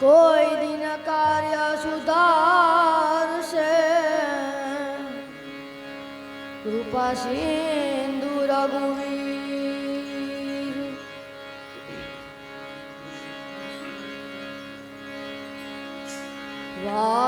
કોઈ દિન કાર્ય સુધારશે કૃપા સિંધુ રઘુવીર વાગે